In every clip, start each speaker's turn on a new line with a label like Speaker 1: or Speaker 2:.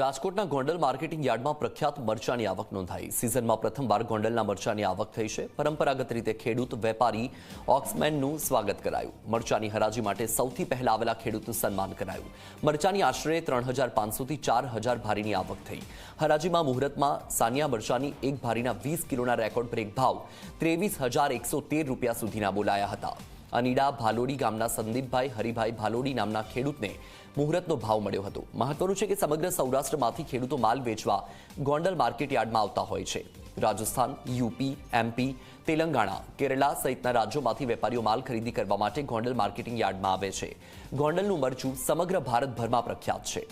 Speaker 1: રાજકોટના ગોંડલ માર્કેટિંગ યાર્ડમાં પ્રખ્યાત મરચાની આવક નોંધાઈ. સિઝનમાં પ્રથમવાર ગોંડલના મરચાની આવક થઈ છે. પરંપરાગત રીતે ખેડૂત વેપારી ઓક્સમેનનું સ્વાગત કરાયું. મરચાની હરાજી માટે સૌથી પહેલા આવેલા ખેડૂતનું સન્માન કરાયું. મરચાની આશરે ત્રણ હજાર પાંચસોથી ચાર હજાર ભારીની આવક થઈ. હરાજીમાં મુહૂર્તમાં સાનિયા મરચાની એક ભારીના વીસ કિલોના રેકોર્ડ બ્રેક ભાવ ત્રેવીસ હજાર એકસો તેર રૂપિયા સુધીના બોલાયા હતા. અનીડા ભાલોડી ગામના સંદીપભાઈ, હરિભાઈ ભાલોડી નામના ખેડૂતને મુહૂર્તનો ભાવ મળ્યો હતો. મહત્વનું છે કે સમગ્ર સૌરાષ્ટ્રમાંથી ખેડૂતો માલ વેચવા ગોંડલ માર્કેટ યાર્ડમાં આવતા હોય છે. રાજસ્થાન, યુપી એમપી તેલંગાણા, કેરળા સહિતના રાજ્યોમાંથી વેપારીઓ માલ ખરીદી કરવા માટે ગોંડલ માર્કેટિંગ યાર્ડમાં આવે છે. ગોંડલનું મરચું સમગ્ર ભારતભરમાં પ્રખ્યાત છે.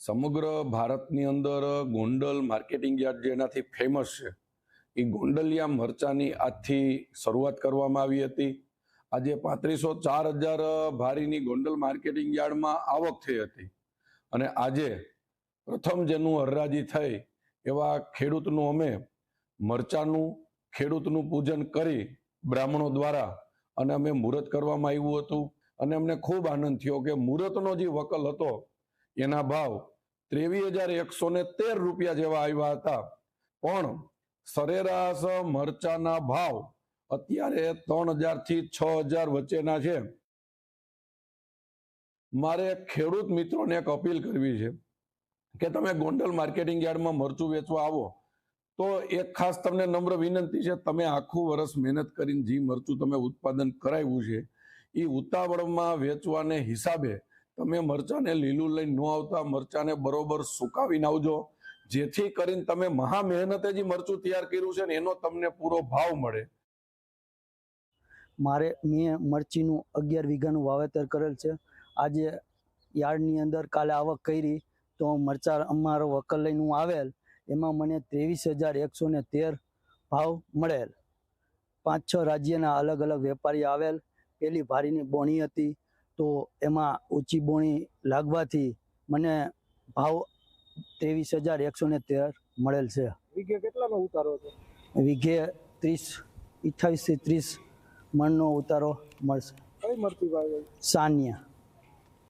Speaker 2: સમગ્ર ભારતની અંદર ગોંડલ માર્કેટિંગ યાર્ડ જેનાથી ફેમસ છે. એ ગોંડલિયા મરચાની આજથી શરૂઆત કરવામાં આવી હતી. આજે પાંત્રીસો ચાર હજાર ભારીની ગોંડલ માર્કેટિંગ યાર્ડમાં આવક થઈ હતી. અને આજે પ્રથમ જેનું હરરાજી થઈ એવા ખેડૂતનું અમે મરચાનું ખેડૂતનું પૂજન કરી બ્રાહ્મણો દ્વારા અને અમે મુહૂર્ત કરવામાં આવ્યું હતું. અને અમને ખૂબ આનંદ થયો કે મુહૂર્તનો જે વકલ હતો એના ભાવ ત્રેવીસ હજાર એકસો ને તેર રૂપિયા જેવા આવ્યા હતા. પણ સરેરાશ મરચાના ભાવ અત્યારે ત્રણ હજારથી છ હજાર વચ્ચેના છે. મારે ખેડૂત મિત્રોને એક અપીલ કરવી છે કે તમે ગોંડલ માર્કેટિંગ યાર્ડમાં મરચું વેચવા આવો, તો એક ખાસ તમને નમ્ર વિનંતી છે, તમે આખું વર્ષ મહેનત કરીને જે મરચું તમે ઉત્પાદન કરાવ્યું છે, એ ઉતાવળમાં વેચવાને હિસાબે તમે મરચાંને લીલું લઈને ન આવતા, મરચાંને બરોબર સુકાવીને આવજો જેથી કરીને તમે મહા મહેનતે જે મરચું તૈયાર કર્યું છે ને એનો તમને પૂરો ભાવ મળે.
Speaker 3: મારે મેં મરચીનું અગિયાર વીઘાનું વાવેતર કરેલ છે. આજે યાર્ડની અંદર કાલે આવક કરી તો મરચા અમારો વકલ લઈને હું આવેલ. એમાં મને ત્રેવીસ હજાર એકસો ને તેર ભાવ મળેલ. પાંચ છ રાજ્યના અલગ અલગ વેપારી આવેલ. પેલી ભારીની બોણી હતી તો એમાં ઊંચી બોણી લાગવાથી મને ભાવ ત્રેવીસ હજાર એકસો ને તેર મળેલ છે.
Speaker 4: વીઘે કેટલાનો ઉતારો છે?
Speaker 3: વીઘે ત્રીસ અઠ્ઠાવીસથી ત્રીસ મણનો ઉતારો મળશે.
Speaker 4: કઈ મળતી
Speaker 3: સાનિયા.